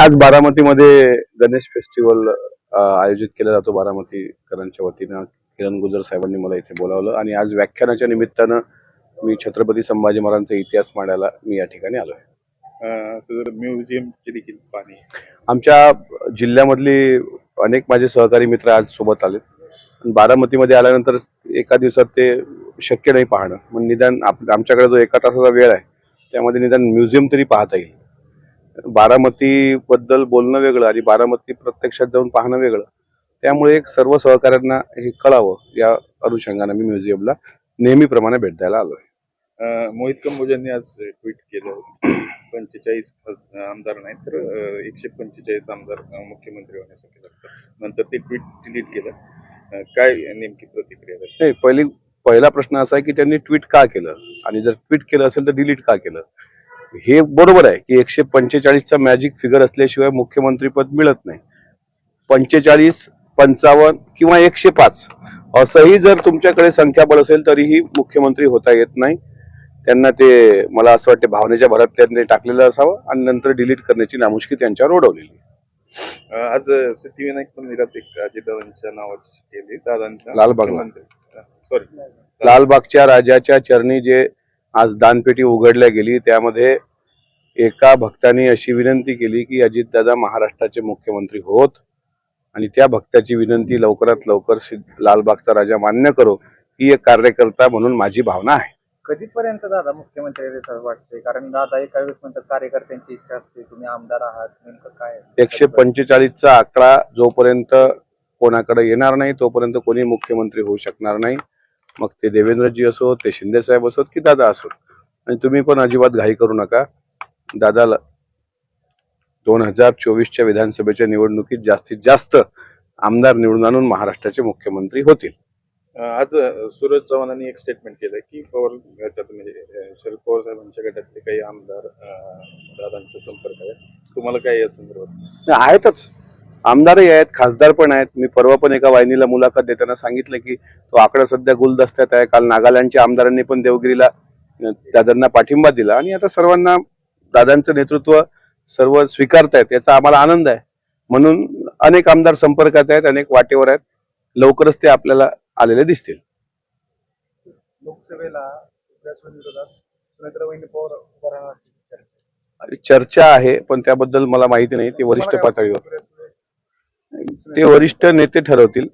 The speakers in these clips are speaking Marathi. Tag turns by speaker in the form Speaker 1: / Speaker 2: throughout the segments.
Speaker 1: आज बारामतीमध्ये गणेश फेस्टिवल आयोजित केला जातो बारामतीकरांच्या वतीनं. किरण गुजर साहेबांनी मला इथे बोलावलं आणि आज व्याख्यानाच्या निमित्तानं मी छत्रपती संभाजी महाराजांचा इतिहास मांडायला मी या ठिकाणी आलो आहे
Speaker 2: म्युझियमची देखील पाणी
Speaker 1: आमच्या जिल्ह्यामधली अनेक माझे सहकारी मित्र आज सोबत आलेत. बारामतीमध्ये आल्यानंतर एका दिवसात ते शक्य नाही पाहणं. मग निदान आप आमच्याकडे जो एका तासाचा वेळ आहे त्यामध्ये निदान म्युझियम तरी पाहता येईल. बारामतीबद्दल बोलणं वेगळं आणि बारामती प्रत्यक्षात जाऊन पाहणं वेगळं त्यामुळे एक सर्व सहकाऱ्यांना हे कळावं या अनुषंगानं मी म्युझियमला नेहमीप्रमाणे भेट द्यायला आलो आहे
Speaker 2: अं, मोहित कंबोजांनी आज ट्विट केलं. पंचेचाळीस आमदार नाही तर एकशे पंचेचाळीस आमदार मुख्यमंत्री होण्यासाठी लागतात. नंतर ते ट्विट डिलीट केलं. काय नेमकी प्रतिक्रिया?
Speaker 1: नाही पहिली पहिला प्रश्न असा आहे की त्यांनी ट्विट का केलं? आणि जर ट्विट केलं असेल तर डिलीट का केलं? हे बरोबर आहे की एकशे पंचेचाळीसचा मॅजिक फिगर असल्याशिवाय मुख्यमंत्रीपद मिळत नाही. पंचेचाळीस पंचावन्न किंवा एकशे पाच असंही जर तुमच्याकडे संख्याबळ असेल तरीही मुख्यमंत्री होता येत नाही. त्यांना ते मला असं वाटते भावनेच्या भरात त्यांनी टाकलेलं असावं आणि नंतर डिलीट करण्याची नामुष्की त्यांच्यावर ओढवलेली
Speaker 2: आज सिद्धिविनायक मंदिरात एक अजितदादांच्या नावाची केली दादांच्या
Speaker 1: लालबागला.
Speaker 2: सॉरी
Speaker 1: लालबागच्या राजाच्या चरणी जे आज दानपेटी उघडल्या गेली त्यामध्ये एका भक्ताने अशी विनंती केली की अजितदादा महाराष्ट्राचे मुख्यमंत्री होत आणि त्या भक्ताची विनंती लवकरात लवकर सिद्ध- लालबागचा राजा मान्य करो ही एक कार्यकर्ता म्हणून माझी भावना आहे.
Speaker 3: कधीपर्यंत दादा मुख्यमंत्री असं वाटतंय? कारण दादा एका वेळेस म्हणतात कार्यकर्त्यांची इच्छा असते तुम्ही आमदार आहात नेमकं काय
Speaker 1: एकशे पंचेचाळीसचा आकडा जोपर्यंत कोणाकडे येणार नाही तोपर्यंत कोणी मुख्यमंत्री होऊ शकणार नाही. मग ते देवेंद्रजी असोत ते शिंदे साहेब असोत की दादा असोत. आणि तुम्ही पण अजिबात घाई करू नका. दादाला दोन हजार चोवीसच्या विधानसभेच्या निवडणुकीत जास्तीत जास्त आमदार निवडून आणून महाराष्ट्राचे मुख्यमंत्री होतील.
Speaker 2: आज सूरज चव्हाणांनी एक स्टेटमेंट केलं की पवार गटात म्हणजे शरद पवार साहेबांच्या गटातले काही आमदार दादांच्या संपर्क आहेत. तुम्हाला काय या संदर्भात?
Speaker 1: आहेतच. आमदारही आहेत खासदार पण आहेत. मी परवा पण एका वाहिनीला मुलाखत देताना सांगितलं की तो आकडा सध्या गुलदस्त्यात आहे. काल नागालँडच्या आमदारांनी पण देवगिरीला दादांना पाठिंबा दिला. आणि आता सर्वांना दादांचं नेतृत्व सर्व स्वीकारतायत याचा आम्हाला आनंद आहे. म्हणून अनेक आमदार संपर्कात आहेत अनेक वाटेवर आहेत. लवकरच ते आपल्याला आलेले दिसतील.
Speaker 3: लोकसभेला. चर्चा.
Speaker 1: आहे पण त्याबद्दल मला माहिती नाही. ते वरिष्ठ पातळीवर. ते वरिष्ठ नेते ठरवतील.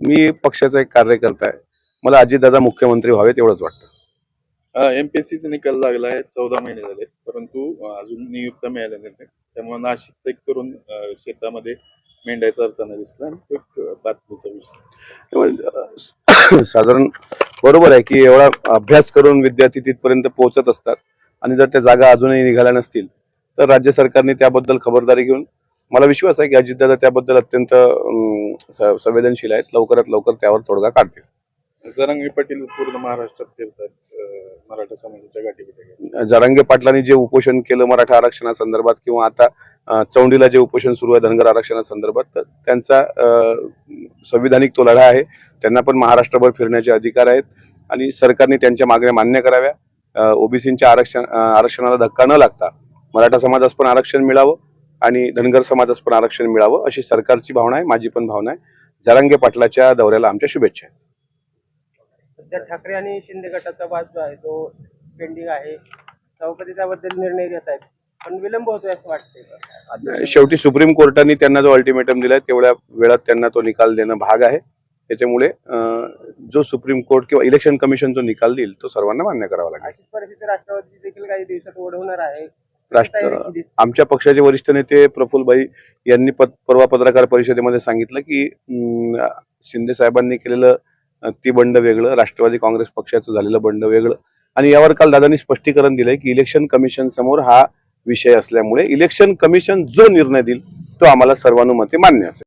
Speaker 1: मी पक्षाचा एक कार्यकर्ता आहे. मला अजितदादा मुख्यमंत्री व्हावेत एवढंच वाटतं.
Speaker 2: एमपीएससीचा निकाल लागला आहे चौदा महिने झाले परंतु अजून नियुक्त मिळाल्या नाही त्यामुळे नाशिकचा एक तरुण अं, शेतामध्ये मेंढ्याचा अर्थानं दिसला आणि एक बातमीचा विषय.
Speaker 1: साधारण बरोबर आहे की एवढा अभ्यास करून विद्यार्थी तिथपर्यंत पोहोचत असतात. आणि जर त्या जागा अजूनही निघाल्या नसतील तर राज्य सरकारने त्याबद्दल खबरदारी घेऊन मला विश्वास आहे की अजितदादा त्याबद्दल अत्यंत संवेदनशील आहेत. लवकरात लवकर त्यावर तोडगा काढतील.
Speaker 2: जरांगी पाटील पूर्ण महाराष्ट्रात फिरतात. मराठा समाजाच्या गाठीबिटी
Speaker 1: जरांगे पाटलांनी जे उपोषण केलं मराठा आरक्षणासंदर्भात किंवा आता चौंडीला जे उपोषण सुरू आहे धनगर आरक्षणासंदर्भात तर त्यांचा संविधानिक तो लढा आहे. त्यांना पण महाराष्ट्रभर फिरण्याचे अधिकार आहेत आणि सरकारने त्यांच्या मागण्या मान्य कराव्या. ओबीसीच्या आरक्षण आरक्षणाला धक्का न लागता मराठा समाजास पण आरक्षण मिळावं आणि धनगर समाजास पण आरक्षण मिळावं अशी सरकारची भावना आहे माझी पण भावना आहे. जरांगे पाटलाच्या दौऱ्याला आमच्या शुभेच्छा आहेत.
Speaker 3: सध्या ठाकरे आणि शिंदे गटाचा वाद जो आहे तो पेंडिंग आहे सभापती त्याबद्दल निर्णय घेत आहेत. पण विलंब होतोय असं वाटतंय का?
Speaker 1: शेवटी सुप्रीम कोर्टाने त्यांना जो अल्टिमेटम दिलाय तेवढ्या वेळात त्यांना तो निकाल देणं भाग आहे. त्याच्यामुळे अं, जो सुप्रीम कोर्ट किंवा इलेक्शन कमिशन जो निकाल देईल तो सर्वांना मान्य करावा लागेल.
Speaker 3: अशीच परिस्थिती राष्ट्रवादी देखील काही दिवसात ओढवणार आहे.
Speaker 1: राष्ट्र आमच्या पक्षाचे वरिष्ठ नेते प्रफुल्लभाई यांनी पत- परवा पत्रकार परिषदेमध्ये सांगितलं की अं, शिंदे साहेबांनी केलेलं ती बंड वेगळं राष्ट्रवादी काँग्रेस पक्षाचं झालेलं बंड वेगळं. आणि यावर काल दादांनी स्पष्टीकरण दिलंय की इलेक्शन कमिशन समोर हा विषय असल्यामुळे इलेक्शन कमिशन जो निर्णय देईल तो आम्हाला सर्वानुमते मान्य असेल.